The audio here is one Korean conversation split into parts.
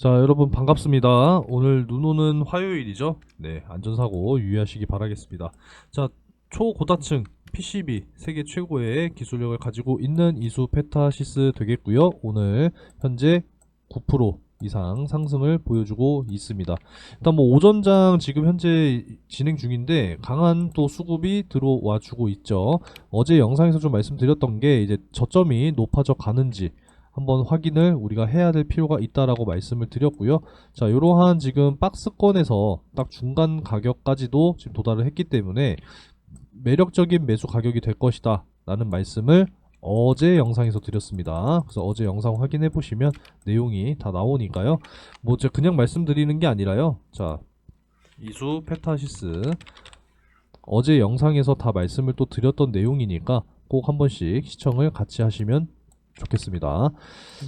자, 여러분 반갑습니다. 오늘 눈 오는 화요일이죠? 네, 안전사고 유의하시기 바라겠습니다. 자, 초고다층 PCB 세계 최고의 기술력을 가지고 있는 이수 페타시스 되겠고요. 오늘 현재 9% 이상 상승을 보여주고 있습니다. 일단 뭐 오전장 지금 현재 진행 중인데 강한 또 수급이 들어와 주고 있죠. 어제 영상에서 좀 말씀드렸던 게 이제 저점이 높아져 가는지 한번 확인을 우리가 해야 될 필요가 있다라고 말씀을 드렸고요. 자, 이러한 지금 박스권에서 딱 중간 가격까지도 지금 도달을 했기 때문에 매력적인 매수 가격이 될 것이다 라는 말씀을 어제 영상에서 드렸습니다. 그래서 어제 영상 확인해 보시면 내용이 다 나오니까요. 뭐 제가 그냥 말씀드리는 게 아니라요. 자, 이수 페타시스 어제 영상에서 다 말씀을 또 드렸던 내용이니까 꼭 한 번씩 시청을 같이 하시면 좋겠습니다.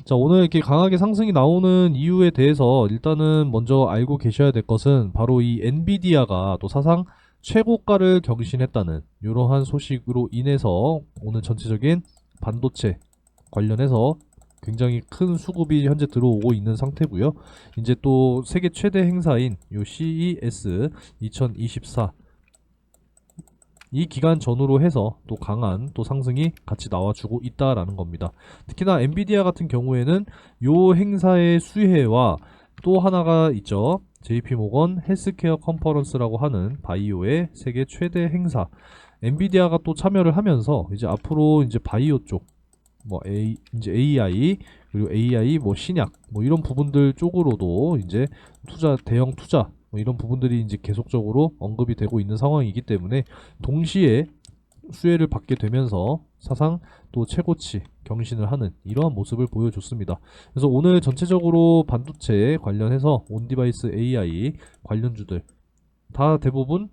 자, 오늘 이렇게 강하게 상승이 나오는 이유에 대해서 일단은 먼저 알고 계셔야 될 것은 바로 이 엔비디아가 또 사상 최고가를 경신했다는 이러한 소식으로 인해서 오늘 전체적인 반도체 관련해서 굉장히 큰 수급이 현재 들어오고 있는 상태고요. 이제 또 세계 최대 행사인 요 CES 2024 이 기간 전후로 해서 또 강한 또 상승이 같이 나와주고 있다라는 겁니다. 특히나 엔비디아 같은 경우에는 요 행사의 수혜와 또 하나가 있죠. JP 모건 헬스케어 컨퍼런스라고 하는 바이오의 세계 최대 행사. 엔비디아가 또 참여를 하면서 이제 앞으로 이제 바이오 쪽, 뭐 A, 이제 AI 그리고 AI 뭐 신약 뭐 이런 부분들 쪽으로도 이제 투자 대형 투자 뭐 이런 부분들이 이제 계속적으로 언급이 되고 있는 상황이기 때문에 동시에 수혜를 받게 되면서 사상 또 최고치 경신을 하는 이러한 모습을 보여줬습니다. 그래서 오늘 전체적으로 반도체 관련해서 온디바이스 AI 관련주들 다 대부분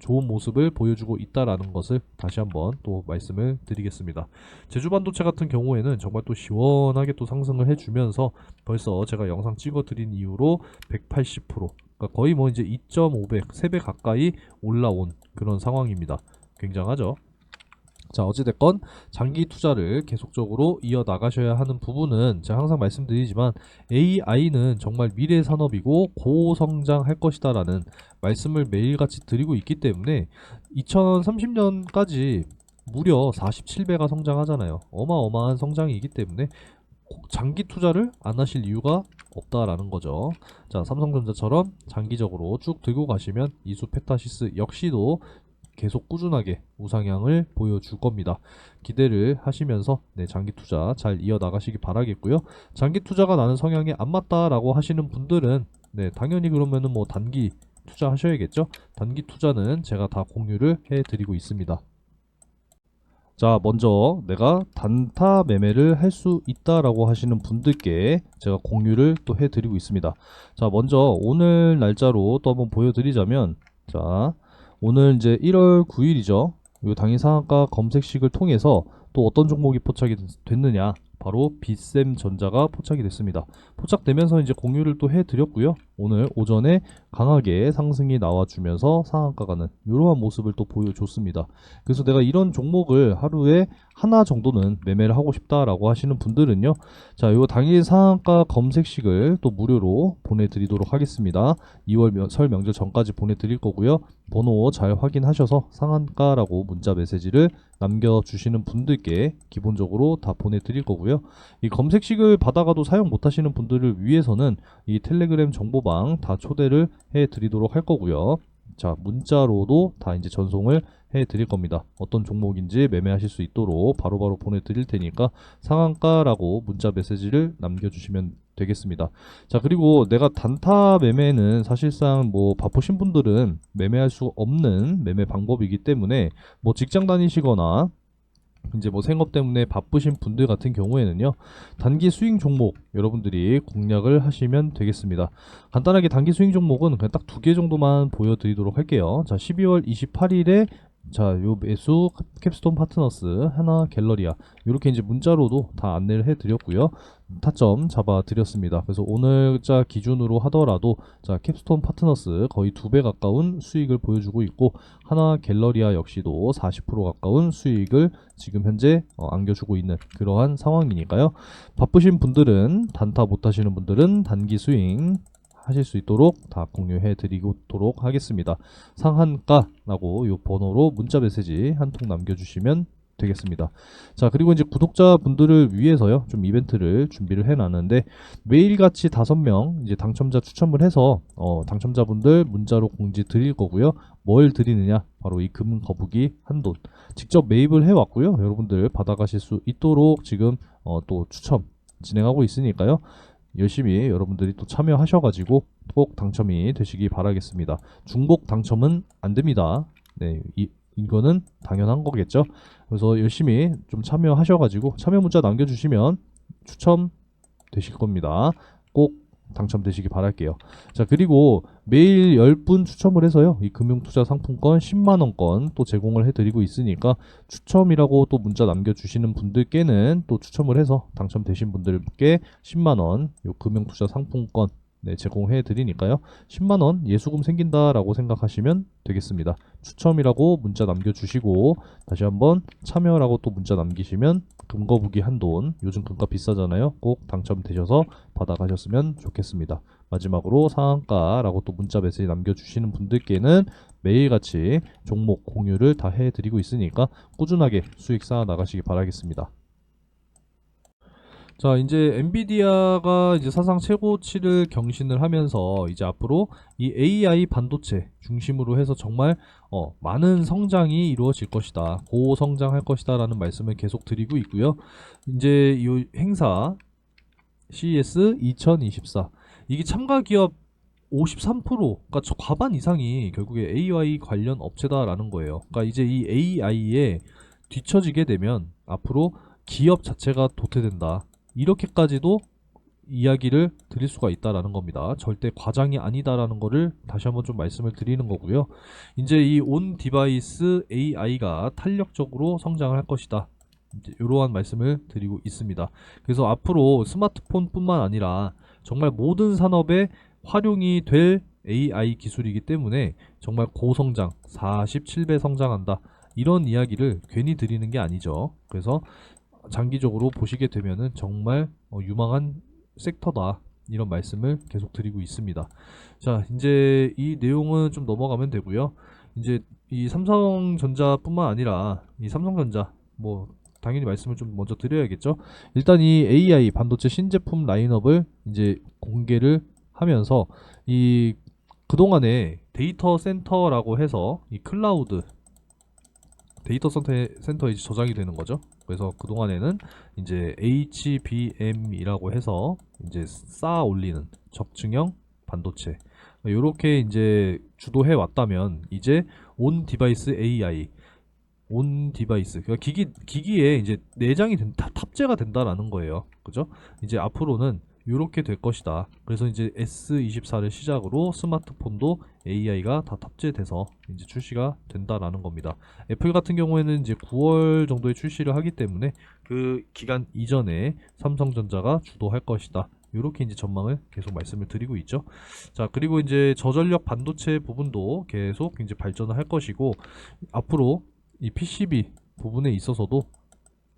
좋은 모습을 보여주고 있다라는 것을 다시 한번 또 말씀을 드리겠습니다. 제주 반도체 같은 경우에는 정말 또 시원하게 또 상승을 해주면서 벌써 제가 영상 찍어드린 이후로 180% 그러니까 거의 뭐 이제 2.5배, 3배 가까이 올라온 그런 상황입니다. 굉장하죠? 자, 어찌됐건 장기 투자를 계속적으로 이어 나가셔야 하는 부분은 제가 항상 말씀드리지만 AI는 정말 미래 산업이고 고성장할 것이다 라는 말씀을 매일같이 드리고 있기 때문에 2030년까지 무려 47배가 성장하잖아요. 어마어마한 성장이기 때문에 장기 투자를 안 하실 이유가 없다라는 거죠. 자, 삼성전자처럼 장기적으로 쭉 들고 가시면 이수 페타시스 역시도 계속 꾸준하게 우상향을 보여줄 겁니다. 기대를 하시면서 네, 장기 투자 잘 이어 나가시기 바라겠고요. 장기 투자가 나는 성향에 안 맞다라고 하시는 분들은 네, 당연히 그러면은 뭐 단기 투자하셔야겠죠. 단기 투자는 제가 다 공유를 해 드리고 있습니다. 자, 먼저 내가 단타 매매를 할 수 있다라고 하시는 분들께 제가 공유를 또 해드리고 있습니다. 자, 먼저 오늘 날짜로 또 한번 보여드리자면, 자, 오늘 이제 1월 9일이죠. 이 당일 상한가 검색식을 통해서 또 어떤 종목이 포착이 됐느냐. 바로 비셈 전자가 포착이 됐습니다. 포착되면서 이제 공유를 또 해드렸고요. 오늘 오전에 강하게 상승이 나와주면서 상한가 가는 이러한 모습을 또 보여줬습니다. 그래서 내가 이런 종목을 하루에 하나 정도는 매매를 하고 싶다라고 하시는 분들은요. 자, 요 당일 상한가 검색식을 또 무료로 보내드리도록 하겠습니다. 2월 명- 설 명절 전까지 보내드릴 거고요. 번호 잘 확인하셔서 상한가라고 문자 메시지를 남겨주시는 분들께 기본적으로 다 보내드릴 거고요. 이 검색식을 받아가도 사용 못하시는 분들을 위해서는 이 텔레그램 정보 방 다 초대를 해 드리도록 할 거고요. 자, 문자로도 다 이제 전송을 해 드릴 겁니다. 어떤 종목인지 매매하실 수 있도록 바로 바로 보내 드릴 테니까 상한가라고 문자 메시지를 남겨 주시면 되겠습니다. 자, 그리고 내가 단타 매매는 사실상 뭐 바쁘신 분들은 매매할 수 없는 매매 방법이기 때문에 뭐 직장 다니시거나 이제 뭐 생업 때문에 바쁘신 분들 같은 경우에는요 단기 스윙 종목 여러분들이 공략을 하시면 되겠습니다. 간단하게 단기 스윙 종목은 그냥 딱 두 개 정도만 보여드리도록 할게요. 자 12월 28일에 자, 요 매수 캡스톤 파트너스 하나 갤러리아 이렇게 이제 문자로도 다 안내를 해드렸고요. 타점 잡아드렸습니다. 그래서 오늘자 기준으로 하더라도 자 캡스톤 파트너스 거의 두 배 가까운 수익을 보여주고 있고 하나 갤러리아 역시도 40% 가까운 수익을 지금 현재 어, 안겨주고 있는 그러한 상황이니까요. 바쁘신 분들은 단타 못하시는 분들은 단기 스윙 하실 수 있도록 다 공유해 드리도록 하겠습니다. 상한가라고 이 번호로 문자 메시지 한 통 남겨주시면 되겠습니다. 자 그리고 이제 구독자분들을 위해서요 좀 이벤트를 준비를 해놨는데 매일같이 다섯 명 이제 당첨자 추첨을 해서 어, 당첨자분들 문자로 공지 드릴 거고요. 뭘 드리느냐 바로 이 금은 거북이 한 돈 직접 매입을 해왔고요. 여러분들 받아가실 수 있도록 지금 어, 또 추첨 진행하고 있으니까요. 열심히 여러분들이 또 참여하셔가지고 꼭 당첨이 되시기 바라겠습니다. 중복 당첨은 안 됩니다. 네, 이, 이거는 당연한 거겠죠. 그래서 열심히 좀 참여하셔가지고 참여 문자 남겨주시면 추첨 되실 겁니다. 꼭 당첨되시기 바랄게요. 자, 그리고 매일 10분 추첨을 해서요. 이 금융투자 상품권 10만원권 또 제공을 해드리고 있으니까 추첨이라고 또 문자 남겨주시는 분들께는 또 추첨을 해서 당첨되신 분들께 10만원 요 금융투자 상품권 네, 제공해 드리니까요. 10만 원 예수금 생긴다라고 생각하시면 되겠습니다. 추첨이라고 문자 남겨 주시고 다시 한번 참여라고 또 문자 남기시면 금거북이 한돈 요즘 금값 비싸잖아요. 꼭 당첨되셔서 받아 가셨으면 좋겠습니다. 마지막으로 상한가라고 또 문자 메시지 남겨 주시는 분들께는 매일같이 종목 공유를 다 해 드리고 있으니까 꾸준하게 수익 쌓아 나가시기 바라겠습니다. 자, 이제 엔비디아가 이제 사상 최고치를 경신을 하면서 이제 앞으로 이 AI 반도체 중심으로 해서 정말 어, 많은 성장이 이루어질 것이다. 고성장할 것이다라는 말씀을 계속 드리고 있고요. 이제 이 행사 CES 2024 이게 참가 기업 53%가 저 과반 이상이 결국에 AI 관련 업체다라는 거예요. 그러니까 이제 이 AI에 뒤처지게 되면 앞으로 기업 자체가 도태된다. 이렇게까지도 이야기를 드릴 수가 있다라는 겁니다. 절대 과장이 아니다라는 거를 다시 한번 좀 말씀을 드리는 거고요. 이제 이 온 디바이스 AI가 탄력적으로 성장을 할 것이다. 이러한 말씀을 드리고 있습니다. 그래서 앞으로 스마트폰뿐만 아니라 정말 모든 산업에 활용이 될 AI 기술이기 때문에 정말 고성장, 47배 성장한다. 이런 이야기를 괜히 드리는 게 아니죠. 그래서 장기적으로 보시게 되면은 정말 어, 유망한 섹터다. 이런 말씀을 계속 드리고 있습니다. 자, 이제 이 내용은 좀 넘어가면 되고요. 이제 이 삼성전자뿐만 아니라 이 삼성전자 뭐 당연히 말씀을 좀 먼저 드려야겠죠. 일단 이 AI 반도체 신제품 라인업을 이제 공개를 하면서 이 그동안에 데이터 센터라고 해서 이 클라우드 데이터 센터에, 저장이 되는 거죠. 그래서 그동안에는 이제 HBM이라고 해서 이제 쌓아 올리는 적층형 반도체 이렇게 이제 주도해 왔다면 이제 온 디바이스 AI 온 디바이스 그러니까 기기 기기에 이제 내장이 된, 탑, 탑재가 된다라는 거예요. 그죠? 이제 앞으로는 이렇게 될 것이다. 그래서 이제 S24를 시작으로 스마트폰도 AI가 다 탑재돼서 이제 출시가 된다라는 겁니다. 애플 같은 경우에는 이제 9월 정도에 출시를 하기 때문에 그 기간 이전에 삼성전자가 주도할 것이다. 이렇게 이제 전망을 계속 말씀을 드리고 있죠. 자, 그리고 이제 저전력 반도체 부분도 계속 이제 발전을 할 것이고 앞으로 이 PCB 부분에 있어서도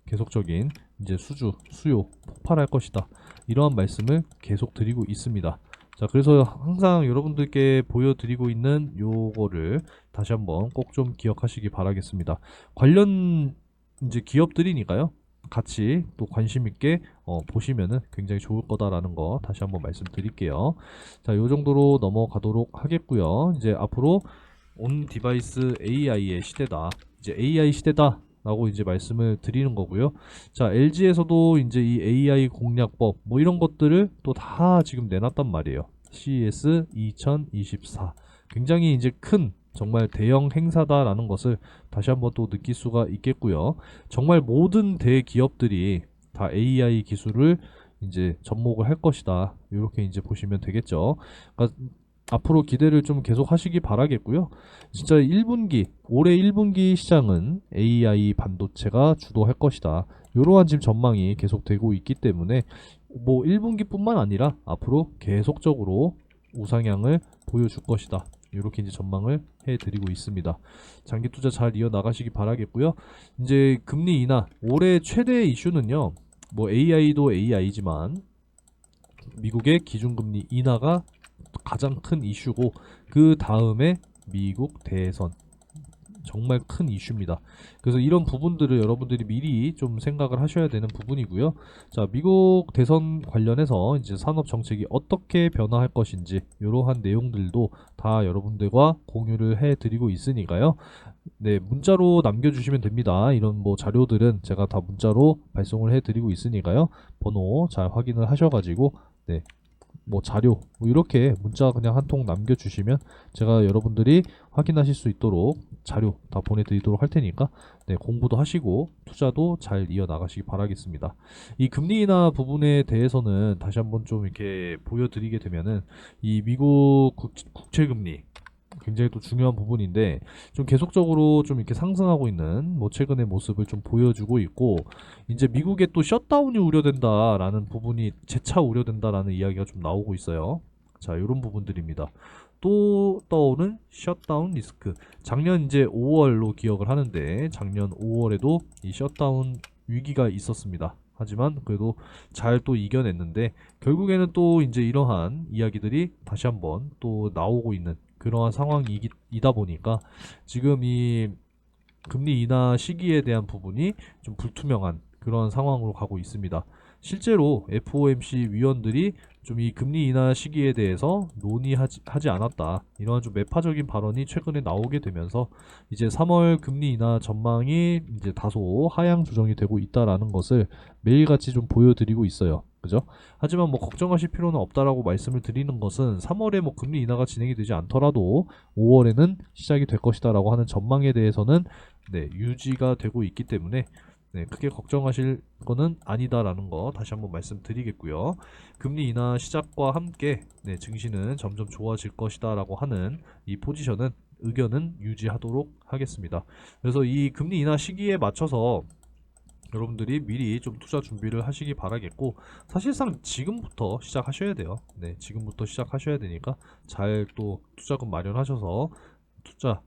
계속적인 이제 수주, 수요 폭발할 것이다. 이러한 말씀을 계속 드리고 있습니다. 자, 그래서 항상 여러분들께 보여드리고 있는 요거를 다시 한번 꼭 좀 기억하시기 바라겠습니다. 관련 이제 기업들이니까요. 같이 또 관심 있게 어, 보시면은 굉장히 좋을 거다라는 거 다시 한번 말씀드릴게요. 자, 요 정도로 넘어가도록 하겠고요. 이제 앞으로 온 디바이스 AI의 시대다. 이제 AI 시대다. 라고 이제 말씀을 드리는 거고요. 자, LG에서도 이제 이 AI 공략법 뭐 이런 것들을 또 다 지금 내놨단 말이에요. CES 2024. 굉장히 이제 큰 정말 대형 행사다라는 것을 다시 한번 또 느낄 수가 있겠고요. 정말 모든 대기업들이 다 AI 기술을 이제 접목을 할 것이다. 이렇게 이제 보시면 되겠죠. 그러니까 앞으로 기대를 좀 계속 하시기 바라겠고요. 진짜 1분기, 올해 1분기 시장은 AI 반도체가 주도할 것이다. 이러한 지금 전망이 계속되고 있기 때문에 뭐 1분기뿐만 아니라 앞으로 계속적으로 우상향을 보여줄 것이다. 이렇게 이제 전망을 해드리고 있습니다. 장기 투자 잘 이어 나가시기 바라겠고요. 이제 금리 인하 올해 최대 이슈는요. 뭐 AI도 AI지만 미국의 기준금리 인하가 가장 큰 이슈고 그 다음에 미국 대선 정말 큰 이슈입니다. 그래서 이런 부분들을 여러분들이 미리 좀 생각을 하셔야 되는 부분이고요. 자, 미국 대선 관련해서 이제 산업 정책이 어떻게 변화할 것인지 이러한 내용들도 다 여러분들과 공유를 해 드리고 있으니까요. 네, 문자로 남겨 주시면 됩니다. 이런 뭐 자료들은 제가 다 문자로 발송을 해 드리고 있으니까요. 번호 잘 확인을 하셔 가지고 네, 뭐 자료 뭐 이렇게 문자 그냥 한 통 남겨주시면 제가 여러분들이 확인하실 수 있도록 자료 다 보내드리도록 할 테니까 네, 공부도 하시고 투자도 잘 이어 나가시기 바라겠습니다. 이 금리 인하 부분에 대해서는 다시 한번 좀 이렇게 보여드리게 되면은 이 미국 국, 국채금리 굉장히 또 중요한 부분인데 좀 계속적으로 좀 이렇게 상승하고 있는 뭐 최근의 모습을 좀 보여주고 있고 이제 미국의 또 셧다운이 우려된다라는 부분이 재차 우려된다라는 이야기가 좀 나오고 있어요. 자, 이런 부분들입니다. 또 떠오른 셧다운 리스크. 작년 이제 5월로 기억을 하는데 작년 5월에도 이 셧다운 위기가 있었습니다. 하지만 그래도 잘 또 이겨냈는데 결국에는 또 이제 이러한 이야기들이 다시 한번 또 나오고 있는 그러한 상황이다 보니까 지금 이 금리 인하 시기에 대한 부분이 좀 불투명한 그런 상황으로 가고 있습니다. 실제로 FOMC 위원들이 좀 이 금리 인하 시기에 대해서 논의하지 하지 않았다. 이러한 좀 매파적인 발언이 최근에 나오게 되면서 이제 3월 금리 인하 전망이 이제 다소 하향 조정이 되고 있다라는 것을 매일같이 좀 보여드리고 있어요. 그죠? 하지만 뭐 걱정하실 필요는 없다라고 말씀을 드리는 것은 3월에 뭐 금리 인하가 진행이 되지 않더라도 5월에는 시작이 될 것이다라고 하는 전망에 대해서는 네, 유지가 되고 있기 때문에 네, 크게 걱정하실 거는 아니다라는 거 다시 한번 말씀드리겠고요. 금리 인하 시작과 함께 네, 증시는 점점 좋아질 것이다라고 하는 이 포지션은 의견은 유지하도록 하겠습니다. 그래서 이 금리 인하 시기에 맞춰서 여러분들이 미리 좀 투자 준비를 하시기 바라겠고 사실상 지금부터 시작하셔야 돼요. 네, 지금부터 시작하셔야 되니까 잘 또 투자금 마련하셔서 투자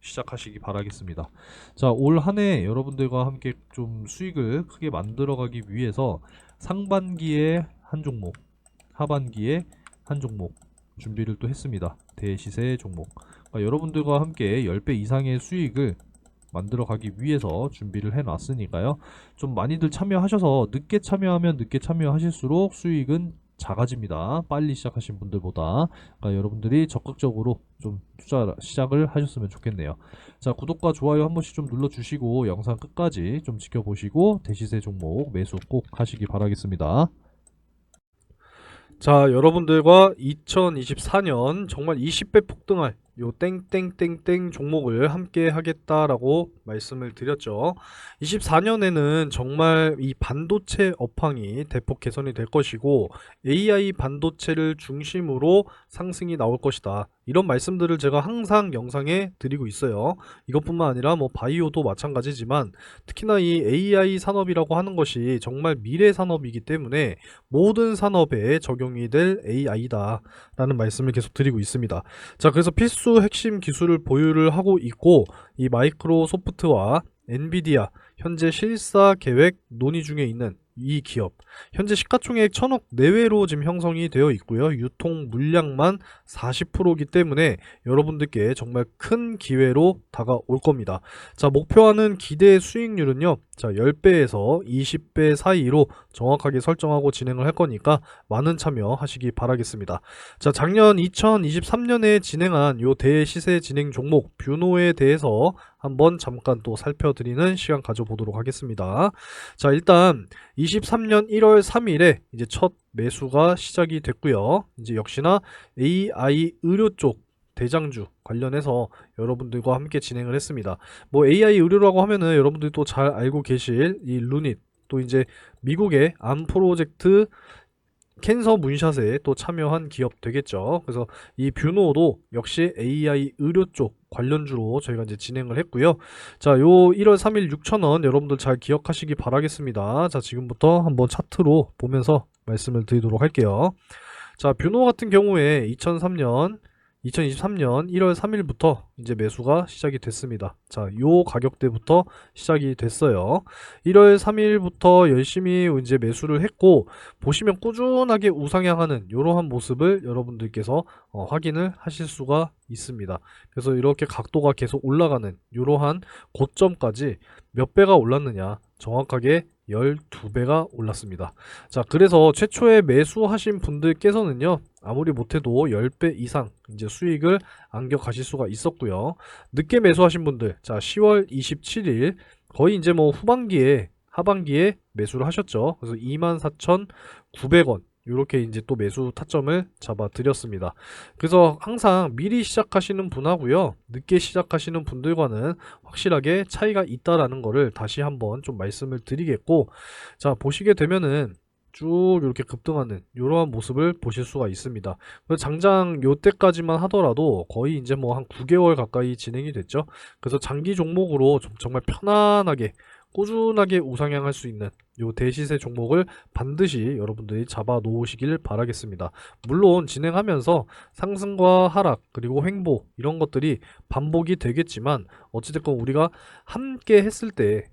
시작하시기 바라겠습니다. 자, 올 한 해 여러분들과 함께 좀 수익을 크게 만들어가기 위해서 상반기에 한 종목, 하반기에 한 종목 준비를 또 했습니다. 대시세 종목. 그러니까 여러분들과 함께 10배 이상의 수익을 만들어 가기 위해서 준비를 해 놨으니까요. 좀 많이들 참여하셔서 늦게 참여하면 늦게 참여하실수록 수익은 작아집니다. 빨리 시작하신 분들보다. 그러니까 여러분들이 적극적으로 좀 투자 시작을 하셨으면 좋겠네요. 자, 구독과 좋아요 한 번씩 좀 눌러주시고 영상 끝까지 좀 지켜보시고 대시세 종목 매수 꼭 하시기 바라겠습니다. 자, 여러분들과 2024년 정말 20배 폭등할 요 땡땡땡땡 종목을 함께 하겠다라고 말씀을 드렸죠. 24년에는 정말 이 반도체 업황이 대폭 개선이 될 것이고 AI 반도체를 중심으로 상승이 나올 것이다. 이런 말씀들을 제가 항상 영상에 드리고 있어요. 이것뿐만 아니라 뭐 바이오도 마찬가지지만 특히나 이 AI 산업이라고 하는 것이 정말 미래 산업이기 때문에 모든 산업에 적용이 될 AI다 라는 말씀을 계속 드리고 있습니다. 자, 그래서 필수 핵심 기술을 보유를 하고 있고 이 마이크로소프트와 엔비디아 현재 실사 계획 논의 중에 있는 이 기업 현재 시가총액 천억 내외로 지금 형성이 되어 있고요. 유통 물량만 40%이기 때문에 여러분들께 정말 큰 기회로 다가올 겁니다. 자, 목표하는 기대 수익률은요. 자, 10배에서 20배 사이로 정확하게 설정하고 진행을 할 거니까 많은 참여하시기 바라겠습니다. 자, 작년 2023년에 진행한 요 대시세 진행 종목 뷰노에 대해서 한번 잠깐 또 살펴드리는 시간 가져보도록 하겠습니다. 자, 일단 23년 1월 3일에 이제 첫 매수가 시작이 됐고요. 이제 역시나 AI 의료 쪽 대장주 관련해서 여러분들과 함께 진행을 했습니다. 뭐 AI 의료라고 하면은 여러분들이 또 잘 알고 계실 이 루닛 또 이제 미국의 암 프로젝트 캔서 문샷에 또 참여한 기업 되겠죠. 그래서 이 뷰노도 역시 AI 의료 쪽 관련주로 저희가 이제 진행을 했고요. 자, 요 1월 3일 6,000원 여러분들 잘 기억하시기 바라겠습니다. 자, 지금부터 한번 차트로 보면서 말씀을 드리도록 할게요. 자, 뷰노 같은 경우에 2003년 2023년 1월 3일부터 이제 매수가 시작이 됐습니다. 자, 요 가격대부터 시작이 됐어요. 1월 3일부터 열심히 이제 매수를 했고 보시면 꾸준하게 우상향하는 이러한 모습을 여러분들께서 어, 확인을 하실 수가 있습니다. 그래서 이렇게 각도가 계속 올라가는 이러한 고점까지 몇 배가 올랐느냐 정확하게 12배가 올랐습니다. 자, 그래서 최초에 매수하신 분들께서는요, 아무리 못해도 10배 이상 이제 수익을 안겨 가실 수가 있었고요. 늦게 매수하신 분들, 자, 10월 27일 거의 이제 뭐 후반기에 하반기에 매수를 하셨죠. 그래서 24,900원 이렇게 이제 또 매수 타점을 잡아 드렸습니다. 그래서 항상 미리 시작하시는 분하고요. 늦게 시작하시는 분들과는 확실하게 차이가 있다라는 거를 다시 한번 좀 말씀을 드리겠고 자, 보시게 되면은 쭉 이렇게 급등하는 이러한 모습을 보실 수가 있습니다. 장장 요때까지만 하더라도 거의 이제 뭐 한 9개월 가까이 진행이 됐죠. 그래서 장기 종목으로 좀 정말 편안하게 꾸준하게 우상향할 수 있는 요 대시세 종목을 반드시 여러분들이 잡아 놓으시길 바라겠습니다. 물론 진행하면서 상승과 하락 그리고 횡보 이런 것들이 반복이 되겠지만 어찌됐건 우리가 함께 했을 때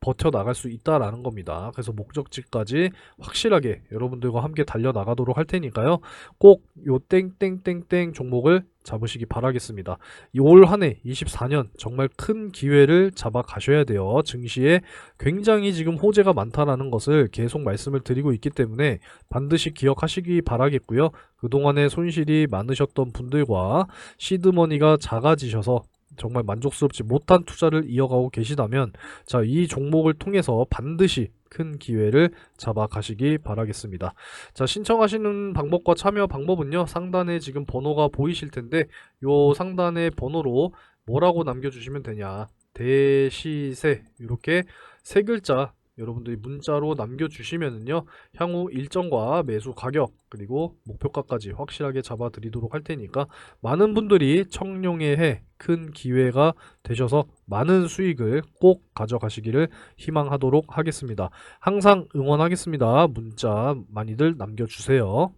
버텨 나갈 수 있다라는 겁니다. 그래서 목적지까지 확실하게 여러분들과 함께 달려 나가도록 할 테니까요. 꼭 요 땡땡땡땡 종목을 잡으시기 바라겠습니다. 올 한 해 24년 정말 큰 기회를 잡아 가셔야 돼요. 증시에 굉장히 지금 호재가 많다라는 것을 계속 말씀을 드리고 있기 때문에 반드시 기억하시기 바라겠고요. 그동안에 손실이 많으셨던 분들과 시드머니가 작아지셔서 정말 만족스럽지 못한 투자를 이어가고 계시다면 자, 이 종목을 통해서 반드시 큰 기회를 잡아 가시기 바라겠습니다. 자, 신청하시는 방법과 참여 방법은요. 상단에 지금 번호가 보이실 텐데 요 상단의 번호로 뭐라고 남겨 주시면 되냐? 대시세 이렇게 세 글자 여러분들이 문자로 남겨주시면은요 향후 일정과 매수 가격 그리고 목표가까지 확실하게 잡아드리도록 할 테니까 많은 분들이 청룡의 해 큰 기회가 되셔서 많은 수익을 꼭 가져가시기를 희망하도록 하겠습니다. 항상 응원하겠습니다. 문자 많이들 남겨주세요.